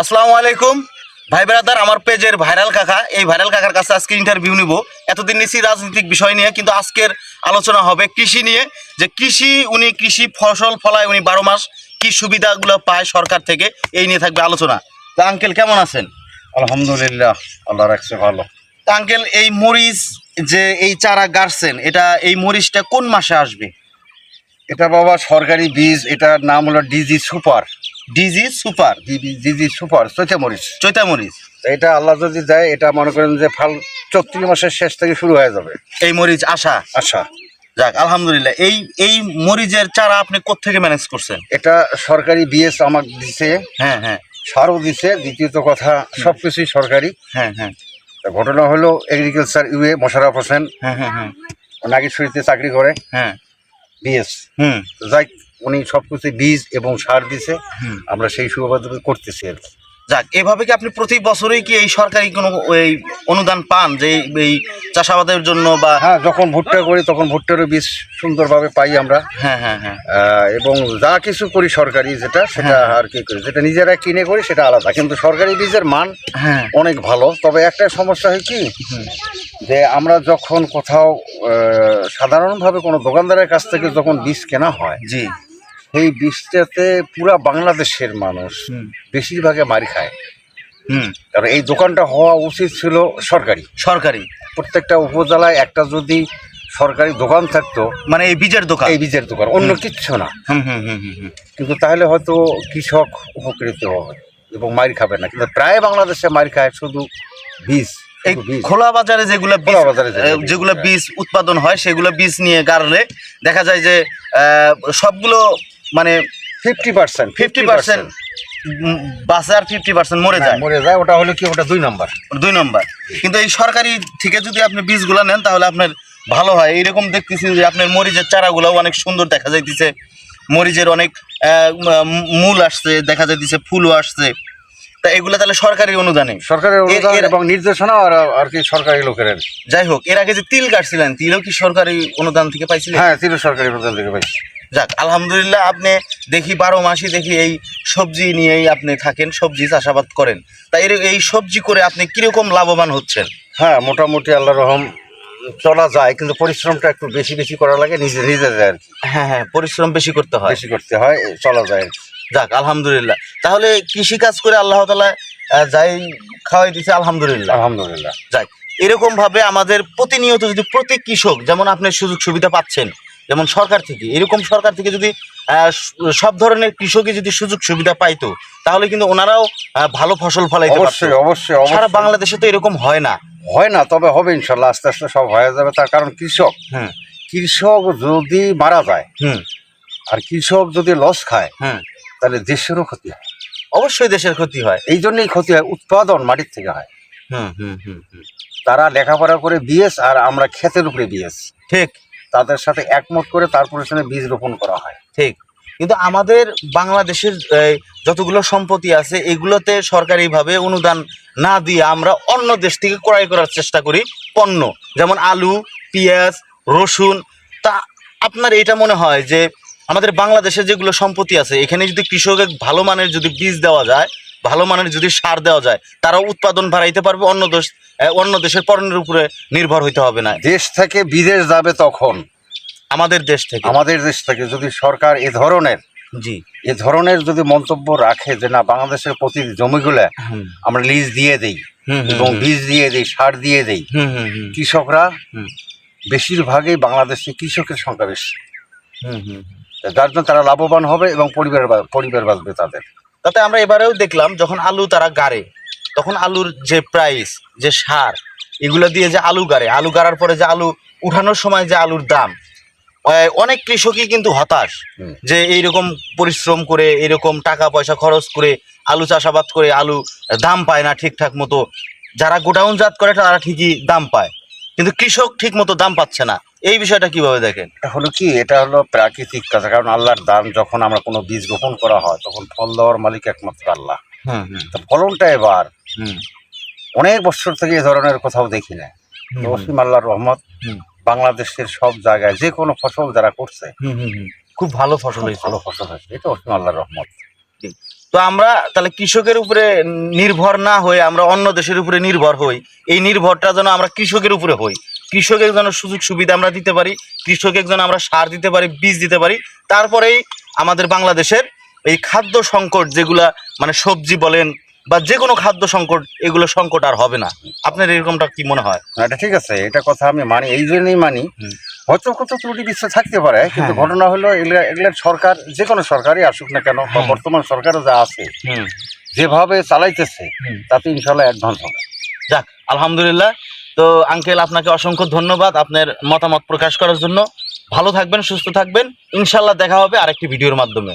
আসসালামু আলাইকুম। ভাই ব্রাদার আমার পেজের ভাইরাল কাকা এই ভাইরাল কাকার কাছে আজকে ইন্টারভিউ নিব। এতদিন নিচ্ছি রাজনৈতিক বিষয় নিয়ে কিন্তু আজকের আলোচনা হবে কৃষি নিয়ে। যে কৃষি উনি কৃষি ফসল ফলায় উনি বারো মাস কি সুবিধাগুলো পায় সরকার থেকে এই নিয়ে থাকবে আলোচনা। তা আঙ্কেল কেমন আছেন? আলহামদুলিল্লাহ আল্লাহ রাখছে ভালো। তা আঙ্কেল এই মরিচ যে এই চারা গাড়ছেন এটা এই মরিচটা কোন মাসে আসবে? এটা বাবা সরকারি বীজ এটার নাম হলো DG super. DG super DG super চৈতে মরিচ। চৈতা মরিচ। তো এটা আল্লাহ যদি দেয় এটা মনে করেন যে ফাল চৈত্রিশ মাসের শেষ থেকে শুরু হয়ে যাবে। এই মরিচ আসা আচ্ছা যাক আলহামদুলিল্লাহ। এই এই মরিচের চারা আপনি কোত্থেকে ম্যানেজ করছেন? এটা সরকারি বিএস আমাকে দিছে। হ্যাঁ হ্যাঁ। সারও দিছে দ্বিতীয়ত কথা সব কিছুই সরকারি। হ্যাঁ হ্যাঁ। ঘটনা হলো এগ্রিকালচার ইউএ মোশারফ হোসেন। হ্যাঁ হ্যাঁ হ্যাঁ। নাগেশ্বরীতে চাকরি করে। হ্যাঁ। বিএস হুম। যাই উনি সব কিছু বীজ এবং সার দিছে। আমরা সেই সুবাদ করতেছি আর কি। যাক এভাবে কি আপনি প্রতি বছরই কি এই সরকারি কোনো এই অনুদান পান যে এই- চাষাবাদের জন্য বা হ্যাঁ যখন ভুট্টা করি তখন ভুট্টারও বীজ সুন্দরভাবে পাই আমরা। হ্যাঁ হ্যাঁ হ্যাঁ। এবং যা কিছু করি সরকারি যেটা সেটা হ্যাঁ। আর কি করি। যেটা নিজেরা কিনে করি সেটা আলাদা। কিন্তু সরকারি বীজের মান হ্যাঁ। অনেক ভালো। তবে একটা সমস্যা হয় কি যে আমরা যখন কোথাও সাধারণভাবে কোনো দোকানদারের কাছ থেকে যখন বীজ কেনা হয় জি। সেই বীজটাতে পুরা বাংলাদেশের মানুষ বেশিরভাগে মারি খায়। হুম। কারণ এই দোকানটা হওয়া উচিত ছিল সরকারি। সরকারি। প্রত্যেকটা উপজেলায় একটা যদি সরকারি দোকান থাকতো মানে এই বীজের দোকান? এই বীজের দোকান অন্য কিচ্ছু না। হুম হুম হুম হুম হুম। কিন্তু তাহলে হয়তো কৃষক উপকৃত হবে এবং মার খাবে না। কিন্তু প্রায় বাংলাদেশে মার খায় শুধু বীজ এই খোলা বাজারে যেগুলো খোলা বাজারে যেগুলো বীজ, যেগুলো হ্যাঁ। বীজ উৎপাদন হয় সেগুলো বীজ নিয়ে গাড়লে দেখা যায় যে সবগুলো মানে ফিফটি পার্সেন্ট ফিফটি পার্সেন্ট বাসে আর ফিফটি পার্সেন্ট মরে যায়। হ্যাঁ, মরে যায় ওটা হলো কি ওটা দুই নম্বর। দুই নম্বর। কিন্তু এই সরকারি থেকে যদি আপনি বীজগুলো নেন তাহলে আপনার ভালো হয়। এইরকম দেখতেছি যে আপনার মরিচের চারাগুলো অনেক সুন্দর দেখা যাইতেছে। মরিচের অনেক মূল আসছে দেখা যাইতেছে ফুলও আসছে। তা এগুলো তাহলে সরকারি অনুদানে? সরকারের অনুদান এবং নির্দেশনা আর আর কি সরকারি লোকের যাই হোক এর আগে যে তিল কাটছিলেন তিলও কি সরকারি অনুদান থেকে পাইছিলেন? হ্যাঁ তিন সরকারি অনুদান থেকে পাই যাক আলহামদুলিল্লাহ আপনি দেখি বারো মাসই দেখি এই সবজি নিয়েই আপনি থাকেন সবজি চাষাবাদ করেন। তাই এই সবজি করে আপনি কীরকম লাভবান হচ্ছেন? হ্যাঁ মোটামুটি আল্লাহ রহম চলা যায় কিন্তু পরিশ্রমটা একটু বেশি বেশি করা লাগে নিজে নিজে যায় আর কি হ্যাঁ হ্যাঁ পরিশ্রম বেশি করতে হয়। বেশি করতে হয় চলা যায়। যাক আলহামদুলিল্লাহ। তাহলে কৃষি কাজ করে আল্লাহ তালা যাই খাওয়াই দিছে আলহামদুলিল্লাহ। আলহামদুলিল্লাহ। যাক এরকমভাবে আমাদের প্রতিনিয়ত যদি প্রতি কৃষক যেমন আপনি সুযোগ সুবিধা পাচ্ছেন যেমন সরকার থেকে এরকম সরকার থেকে যদি সব ধরনের কৃষকই যদি সুযোগ সুবিধা পাইতো তাহলে কিন্তু ওনারাও ভালো ফসল ফলাইতে অবশ্যই অবশ্যই সারা বাংলাদেশে তো এরকম হয় না। হয় না তবে হবে ইনশাল্লাহ আস্তে আস্তে সব হয়ে যাবে। তার কারণ কৃষক কৃষক যদি মারা যায় হুম। আর কৃষক যদি লস খায় হুম। তাহলে দেশেরও ক্ষতি হয়। অবশ্যই দেশের ক্ষতি হয়। এই জন্যই ক্ষতি হয় উৎপাদন মাটির থেকে হয়। হুম হুম হুম হুম। তারা লেখাপড়া করে বিএস আর আমরা ক্ষেতের উপরে বিএস। ঠিক। তাদের সাথে একমত করে তারপরে সেখানে বীজ রোপণ করা হয়। ঠিক। কিন্তু আমাদের বাংলাদেশের যতগুলো সম্পত্তি আছে, এগুলোতে সরকারিভাবে অনুদান না দিয়ে আমরা অন্য দেশ থেকে ক্রয় করার চেষ্টা করি পণ্য। যেমন আলু, পেঁয়াজ, রসুন। তা আপনার এটা মনে হয় যে আমাদের বাংলাদেশে যেগুলো সম্পত্তি আছে, এখানে যদি কৃষকের ভালো মানের যদি বীজ দেওয়া যায় ভালো মানের যদি সার দেওয়া যায় তারা উৎপাদন বাড়াইতে পারবে অন্য দেশ অন্য দেশের পণ্যের উপরে নির্ভর হইতে হবে না। দেশ থেকে বিদেশ যাবে তখন? আমাদের দেশ থেকে। আমাদের দেশ থেকে যদি সরকার এ ধরনের জি। এ ধরনের যদি মন্তব্য রাখে যে না বাংলাদেশের প্রতি জমিগুলো আমরা লিজ দিয়ে দেই এবং বীজ দিয়ে দেই সার দিয়ে দেই কৃষকরা। বেশিরভাগই বাংলাদেশে কৃষকের সংখ্যা বেশি। যার জন্য তারা লাভবান হবে এবং পরিবার পরিবার বাঁচবে তাদের। তাতে আমরা এবারেও দেখলাম যখন আলু তারা গাড়ে তখন আলুর যে প্রাইস যে সার এগুলো দিয়ে যে আলু গাড়ে আলু গাড়ার পরে যে আলু উঠানোর সময় যে আলুর দাম অনেক কৃষকই কিন্তু হতাশ। যে এইরকম পরিশ্রম করে এরকম টাকা পয়সা খরচ করে আলু চাষাবাদ করে আলু দাম পায় না ঠিকঠাক মতো। যারা গোডাউনজাত করে তারা ঠিকই দাম পায়। কিন্তু কৃষক ঠিক মতো দাম পাচ্ছে না। এই বিষয়টা কীভাবে দেখেন? এটা হলো কি? এটা হলো প্রাকৃতিক কাজ। কারণ আল্লাহর দান যখন আমরা কোনো বীজ রোপণ করা হয় তখন ফল দেওয়ার মালিক একমাত্র আল্লাহ। তো ফলনটা এবার অনেক বছর থেকে এ ধরনের কোথাও দেখি না তো অসীম আল্লাহর রহমত বাংলাদেশের সব জায়গায় যে কোনো ফসল যারা করছে। খুব ভালো ফসল হয়েছে। ভালো ফসল হয়েছে। এটা অসীম আল্লাহর রহমত। তো আমরা তাহলে কৃষকের উপরে নির্ভর না হয়ে আমরা অন্য দেশের উপরে নির্ভর হই। এই নির্ভরটা যেন আমরা কৃষকের উপরে হই। কৃষকের জন্য সুযোগ সুবিধা আমরা দিতে পারি কৃষকের যেন আমরা সার দিতে পারি বীজ দিতে পারি। তারপরেই আমাদের বাংলাদেশের এই খাদ্য সংকট যেগুলা মানে সবজি বলেন বা যে কোনো খাদ্য সংকট এগুলো সংকট আর হবে না। আপনার এরকমটা কি মনে হয়? এটা ঠিক আছে এটা কথা আমি মানি এই জন্যই মানি। হয়তো কত ত্রুটি বিশ্বাস থাকতে পারে কিন্তু হ্যাঁ। ঘটনা হলো এগুলা এগুলার সরকার যে কোনো সরকারই আসুক না কেন বা। বর্তমান সরকারও যা আছে যেভাবে চালাইতেছে তাতে ইনশাল্লাহ অ্যাডভান্স হবে। যাক আলহামদুলিল্লাহ তো আঙ্কেল আপনাকে অসংখ্য ধন্যবাদ আপনার মতামত প্রকাশ করার জন্য। ভালো থাকবেন, সুস্থ থাকবেন। ইনশাল্লাহ দেখা হবে আরেকটি ভিডিওর মাধ্যমে।